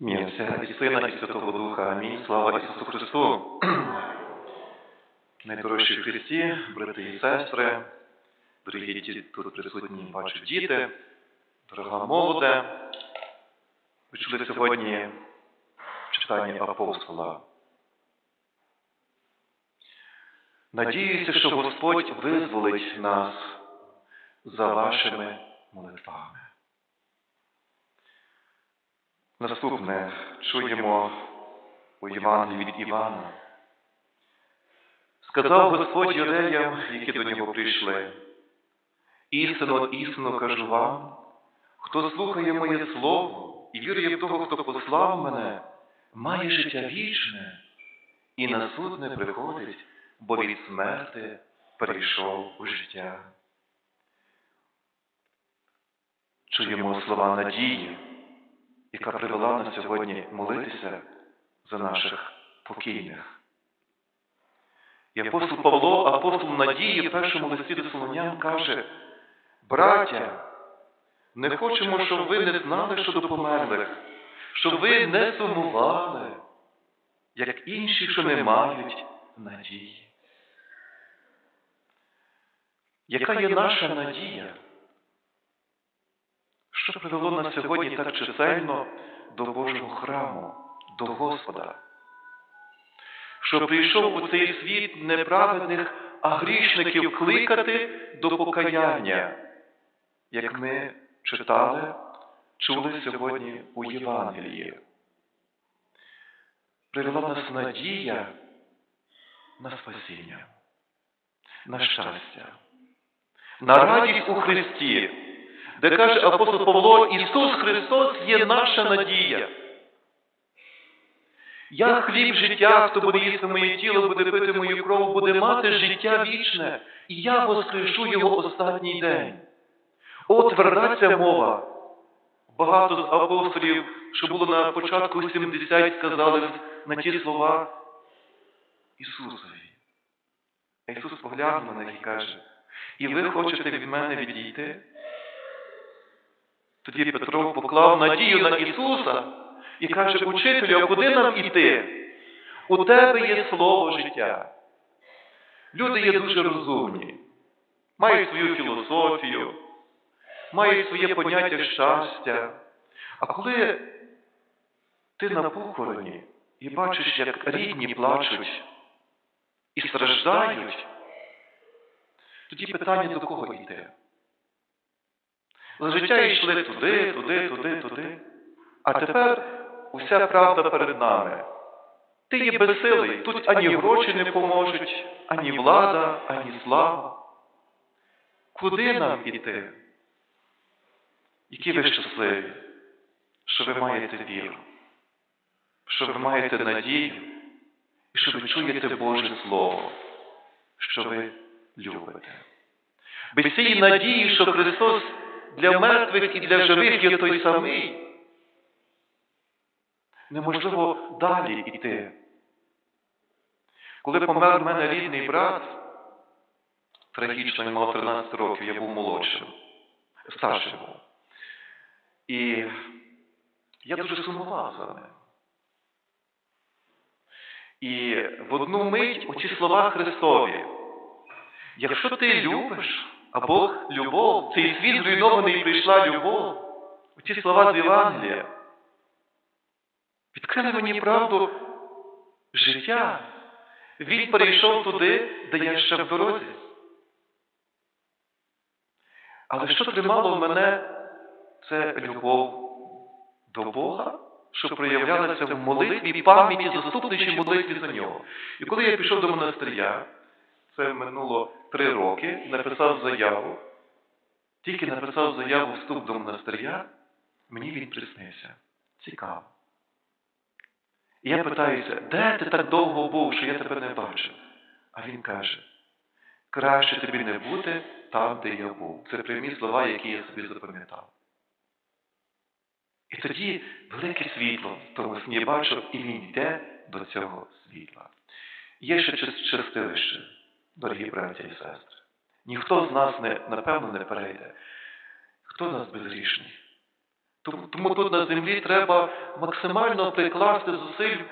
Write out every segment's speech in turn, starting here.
Ім'я Отця і Сина, і Святого Духа. Амінь. Слава Ісусу Христу. Найдорожчі в Христі, брати і сестри, дорогі ті, тут присутні, бачу діти, дорога молоде. Ви чули сьогодні читання апостола. Надіюся, що Господь визволить нас за вашими молитвами. Наступне чуємо у Євангелії від Івана. Сказав Господь юдеям, які до нього прийшли, істинно, істинно кажу вам, хто слухає моє слово і вірує в того, хто послав мене, має життя вічне. І на суд не приходить, бо від смерти перейшов у життя. Чуємо слова надії яка привела нас сьогодні молитися за наших покійних. І апостол Павло, апостол Надії, в першому листі до Солонян каже, браття, не хочемо, щоб ви не знали щодо померлих, щоб ви не сумували, як інші, що не мають надії. Яка є наша надія? Що привело нас сьогодні так чисельно до Божого храму, до Господа, що прийшов у цей світ неправедних, а грішників кликати до покаяння, як ми читали, чули сьогодні у Євангелії. Привела нас надія на спасіння, на щастя, на радість у Христі де каже апостол Павло, Ісус Христос є наша надія. Я хліб життя, хто буде їсти моє тіло, буде пити мою кров, буде мати життя вічне, і я воскрешу його останній день. От тверда ця мова. Багато з апостолів, що було на початку 70, сказали на ті слова Ісусові. А Ісус поглянув на них і каже, і ви хочете від мене відійти? Тоді Петро поклав надію на Ісуса і каже, учителю, а куди нам іти? У тебе є слово життя. Люди є дуже розумні, мають свою філософію, мають своє поняття щастя. А коли ти на похороні і бачиш, як рідні плачуть і страждають, тоді питання до кого йти? Життя йшли туди, туди, туди, туди. А тепер уся правда перед нами. Ти є безсилий, тут ані гроші не поможуть, ані влада, ані слава. Куди нам іти? Які ви щасливі, що ви маєте віру, що ви маєте надію і що ви чуєте Боже Слово, що ви любите. Без цієї надії, що Христос для мертвих і для живих є той самий. Неможливо далі йти. Коли помер в мене рідний брат, трагічно він мав 13 років, я був молодшим, старшим був. І я дуже сумував за ним. І в одну мить оці слова Христові. Якщо ти любиш, а Бог любов, цей світ зруйнований прийшла любов. Оці слова з Євангелія. Відкрили мені правду життя. Він перейшов туди, де я ще в дорозі. Але що тримало мене, це любов до Бога, що проявлялася в молитві, пам'яті, заступничій молитві за нього. І коли я пішов до монастиря, це минуло три роки, написав заяву. Тільки написав заяву вступ до монастиря, мені він приснився. Цікаво. І я питаюся, де ти так довго був, що я тебе не бачив? А він каже, краще тобі не бути там, де я був. Це прямі слова, які я собі запам'ятав. І тоді велике світло в тому сні бачив, і він йде до цього світла. Є ще чистилище дорогі браті і сестри. Ніхто з нас, не, напевно, не перейде. Хто з нас безгрішний? Тому, тут на землі треба максимально прикласти зусиль,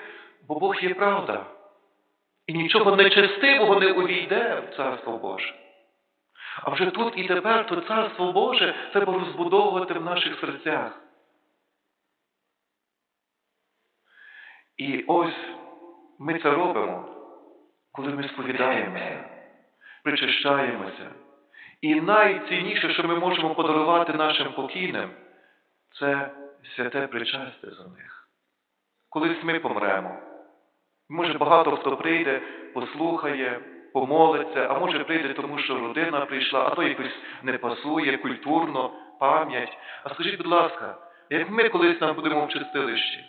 бо Бог є правда. І нічого нечестивого не увійде в Царство Боже. А вже тут і тепер то Царство Боже треба розбудовувати в наших серцях. І ось ми це робимо, коли ми сповідаємося, причащаємося. І найцінніше, що ми можемо подарувати нашим покійним, це святе причастя за них. Колись ми помремо. Може, багато хто прийде, послухає, помолиться, а може прийде, тому що родина прийшла, а то якось не пасує, культурно, пам'ять. А скажіть, будь ласка, як ми колись там будемо в чистилищі,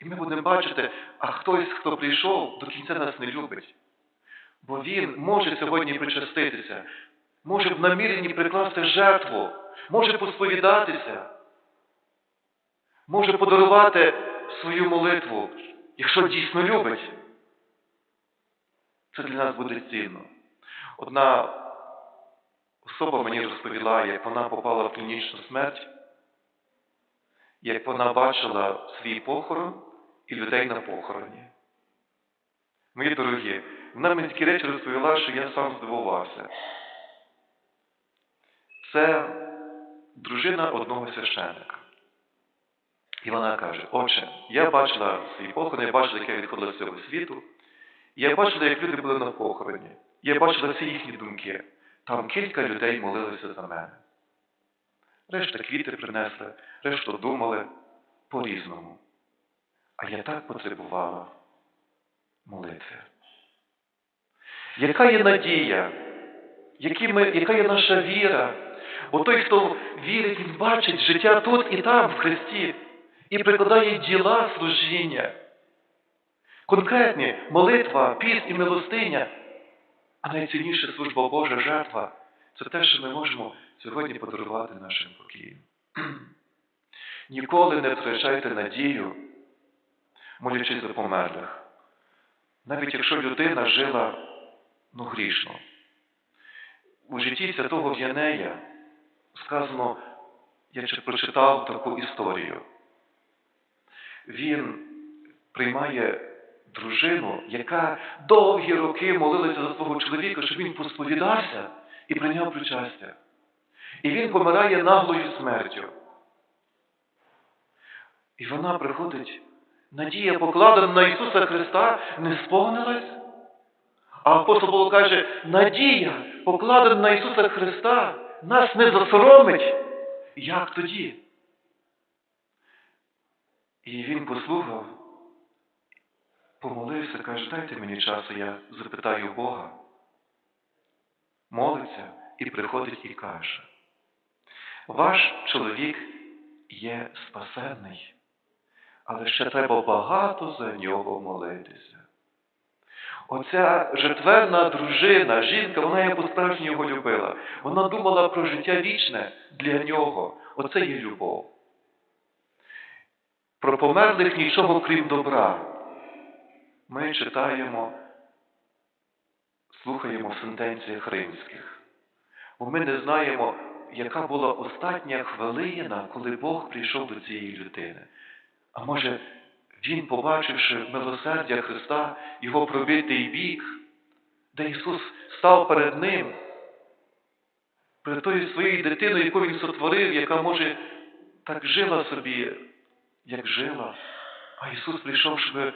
і ми будемо бачити, а хтось, хто прийшов, до кінця нас не любить. Бо він може сьогодні причаститися, може в наміренні прикласти жертву, може посповідатися, може подарувати свою молитву, якщо дійсно любить. Це для нас буде цінно. Одна особа мені розповіла, як вона попала в клінічну смерть, як вона бачила свій похорон і людей на похороні. Мої дорогі, вона мені такі речі розповіла, що я сам здивувався. Це дружина одного священника. І вона каже: Отче, я бачила свій похорон, я бачила, як я відходила з цього світу. Я бачила, як люди були на похороні. Я бачила всі їхні думки. Там кілька людей молилися за мене. Решта квіти принесли, решта думали по-різному. А я так потребувала молитви. Яка є надія? Які ми, яка є наша віра? Бо той, хто вірить, він бачить життя тут і там, в Христі, і прикладає діла служіння. Конкретні молитва, піст і милостиня, а найцінніша служба Божа жертва це те, що ми можемо сьогодні подарувати нашим покоїм. Ніколи не втрачайте надію, молячись за померлих. Навіть якщо людина жила ну, грішно. У житті святого В'янея сказано, я ще прочитав таку історію. Він приймає дружину, яка довгі роки молилася за свого чоловіка, щоб він посповідався і прийняв причастя. І він помирає наглою смертю. І вона приходить, надія, покладена на Ісуса Христа, не сповнилась. А апостол Павло каже, надія, покладена на Ісуса Христа, нас не засоромить. Як тоді? І він послухав, помолився, каже, дайте мені часу, я запитаю Бога. Молиться і приходить і каже, ваш чоловік є спасенний, але ще треба багато за нього молитися. Оця жертвенна дружина, жінка, вона його по-справжньому його любила. Вона думала про життя вічне для нього. Оце є любов. Про померлих нічого крім добра. Ми читаємо, слухаємо в сентенціях римських. Бо ми не знаємо, яка була остання хвилина, коли Бог прийшов до цієї людини. А може, він, побачивши милосердя Христа, його пробитий бік, де Ісус став перед Ним, перед тою своєю дитиною, яку Він сотворив, яка, може, так жила собі, як жила. А Ісус прийшов, щоб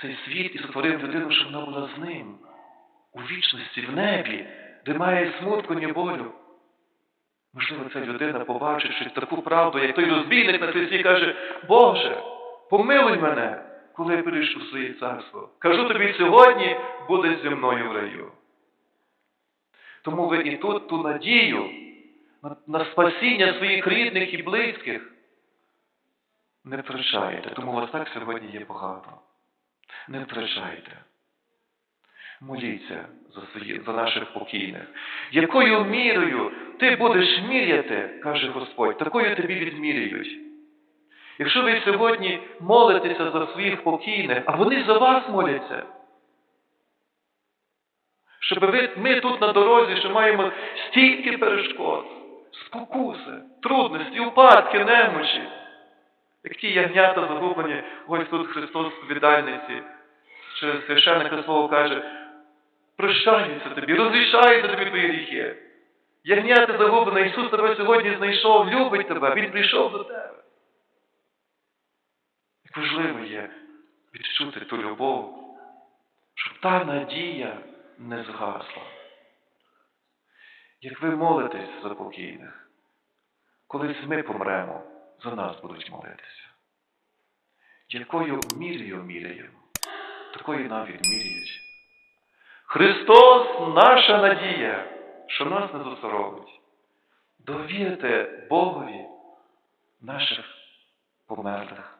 цей світ і сотворив людину, щоб вона була з ним, у вічності, в небі, де має смутку, ні болю. Можливо, ця людина, побачивши таку правду, як той розбійник на хресті, каже, Боже, помилуй мене, коли я прийшов у своє царство. Кажу тобі сьогодні буде зі мною в раю. Тому ви і тут ту надію на, на спасіння своїх рідних і близьких не втрачаєте, тому вас так сьогодні є багато. Не втрачайте. Моліться за, свої, за наших покійних. Якою мірою ти будеш міряти, каже Господь, такою тобі відміряють. Якщо ви сьогодні молитеся за своїх покійних, а вони за вас моляться, щоб ви, ми тут на дорозі, що маємо стільки перешкод, спокуси, трудності, упадки, немочі. Як ті ягнята загублені, ось тут Христос в віддальниці, через священника Слово каже, прощаються тобі, розрішаються тобі твої гріхи. Ягнята загублена, Ісус тебе сьогодні знайшов, любить тебе, Він прийшов до тебе. Важливо є відчути ту любов, щоб та надія не згасла. Як ви молитесь за покійних, колись ми помремо, за нас будуть молитися. Якою мірою міряємо, такою нам відмірюють. Христос наша надія, що нас не засоромить. Довірте Богові наших померлих.